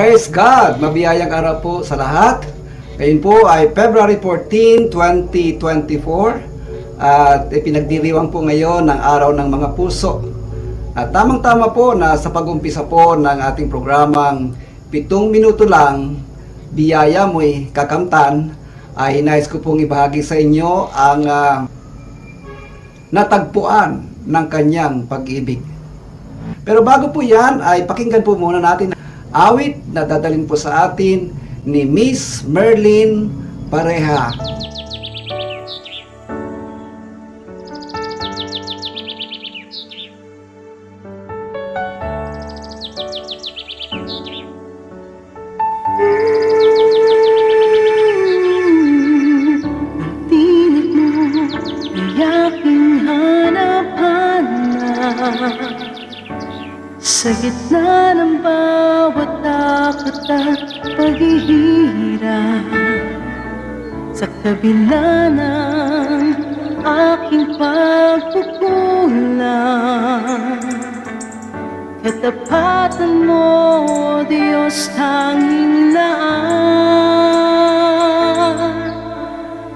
Praise God! Mabiyayang araw po sa lahat. Ngayon po ay February 14, 2024 at ipinagdiriwang po ngayon ng araw ng mga puso. At tamang-tama po na sa pag-umpisa po ng ating programang pitong minuto lang, biyaya mo'y kakamtan, ay nais ko pong ibahagi sa inyo ang ah, natagpuan ng kanyang pag-ibig. Pero bago po yan, ay pakinggan po muna natin awit na dadalhin po sa atin ni Miss Merlin Pareha. Sa gitna ng bawat takot at paghihirap Sa kabila ng aking pagkukulang Katapatan mo, O Diyos, tanging laan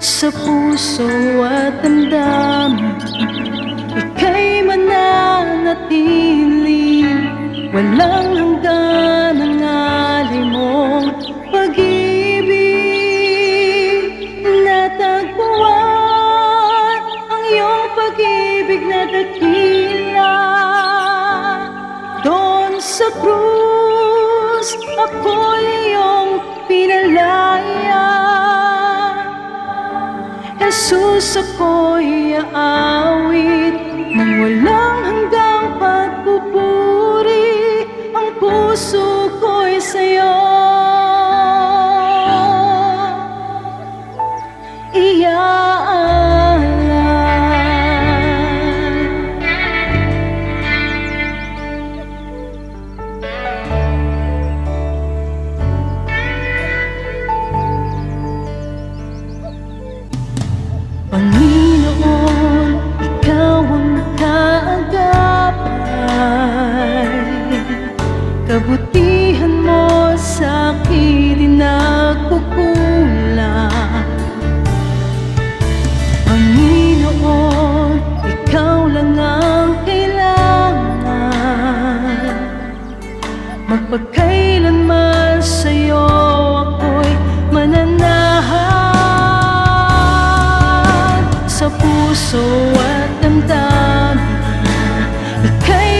sa puso at damdamin Ika'y mananatili Walang hanggan ang alay mong pag-ibig. Natagpuan ang iyong pag-ibig na dakila. Doon sa krus ako'y iyong pinalaya. Jesus ako'y aawit สวัสดน้ำตาไม่เคย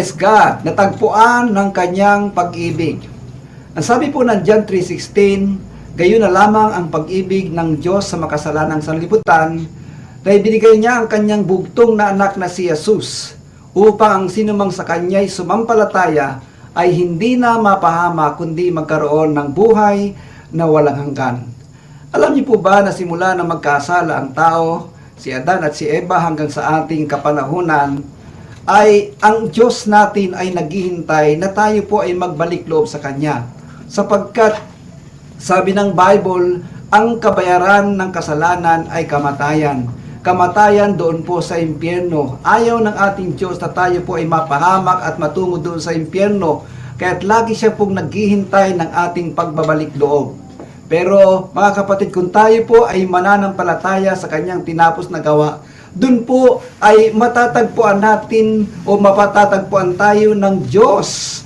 Praise! Natagpuan ng kanyang pag-ibig. Ang sabi po ng John 3.16, gayon na lamang ang pag-ibig ng Diyos sa makasalanang sanlibutan na ibinigay niya ang kanyang bugtong na anak na si Jesus upang ang sinumang sa kanya'y sumampalataya ay hindi na mapahama kundi magkaroon ng buhay na walang hanggan. Alam niyo po ba na simula na magkasala ang tao, si Adan at si Eva hanggang sa ating kapanahunan, ay ang Diyos natin ay naghihintay na tayo po ay magbalik loob sa Kanya. Sapagkat sabi ng Bible, ang kabayaran ng kasalanan ay kamatayan. Kamatayan doon po sa impyerno. Ayaw ng ating Diyos na tayo po ay mapahamak at matungo doon sa impyerno. Kaya't lagi siya pong naghihintay ng ating pagbabalik loob. Pero mga kapatid, kung tayo po ay mananampalataya sa kanyang tinapos na gawa, dun po ay matatagpuan natin o mapatatagpuan tayo ng Diyos.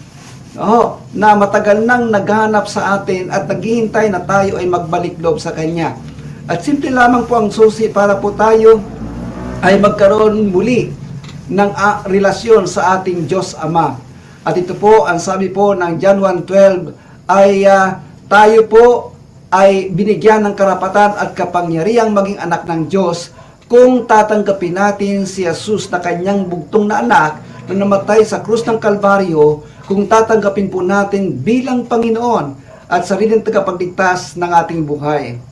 Oo, na matagal nang naghanap sa atin at naghihintay na tayo ay magbalik loob sa Kanya. At simple lamang po ang susi para po tayo ay magkaroon muli ng ah, relasyon sa ating Diyos Ama. At ito po, ang sabi po ng John 1.12 ay ah, tayo po ay binigyan ng karapatan at kapangyarihang maging anak ng Diyos kung tatanggapin natin si Jesus na kanyang bugtong na anak na namatay sa krus ng Kalbaryo, kung tatanggapin po natin bilang Panginoon at sariling tagapagligtas ng ating buhay.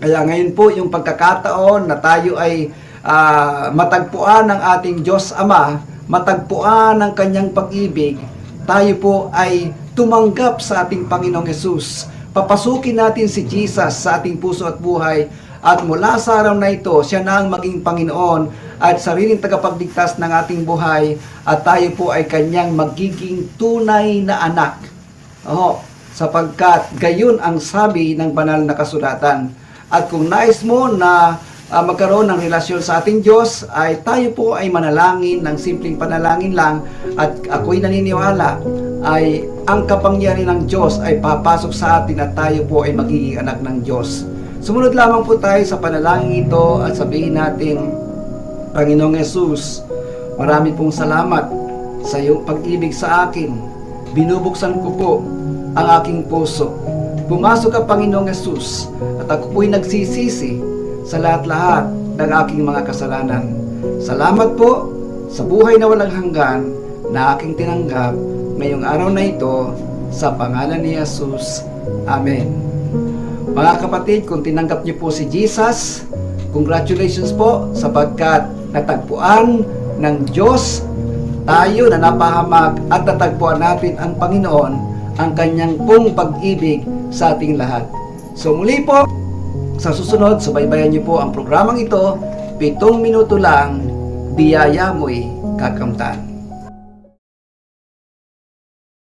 Kaya ngayon po yung pagkakataon na tayo ay ah, matagpuan ng ating Diyos Ama, matagpuan ng kanyang pag-ibig, tayo po ay tumanggap sa ating Panginoong Yesus. Papasukin natin si Jesus sa ating puso at buhay at mula sa araw na ito, siya na ang maging Panginoon at sariling tagapagligtas ng ating buhay at tayo po ay kanyang magiging tunay na anak. Oo, sapagkat gayon ang sabi ng banal na kasulatan. At kung nais mo na ah, magkaroon ng relasyon sa ating Diyos, ay tayo po ay manalangin ng simpleng panalangin lang at ako'y naniniwala ay ang kapangyarihan ng Diyos ay papasok sa atin at tayo po ay magiging anak ng Diyos. Sumunod lamang po tayo sa panalangin ito at sabihin natin, Panginoong Yesus, marami pong salamat sa iyong pag-ibig sa akin. Binubuksan ko po ang aking puso. Pumasok ka, Panginoong Yesus, at ako po'y nagsisisi sa lahat-lahat ng aking mga kasalanan. Salamat po sa buhay na walang hanggan na aking tinanggap ngayong araw na ito sa pangalan ni Jesus. Amen. Mga kapatid, kung tinanggap niyo po si Jesus, congratulations po sapagkat natagpuan ng Diyos tayo na napahamag at natagpuan natin ang Panginoon ang kanyang pong pag-ibig sa ating lahat. So muli po, sa susunod, subaybayan niyo po ang programang ito, pitong minuto lang, biyaya mo'y kakamtan.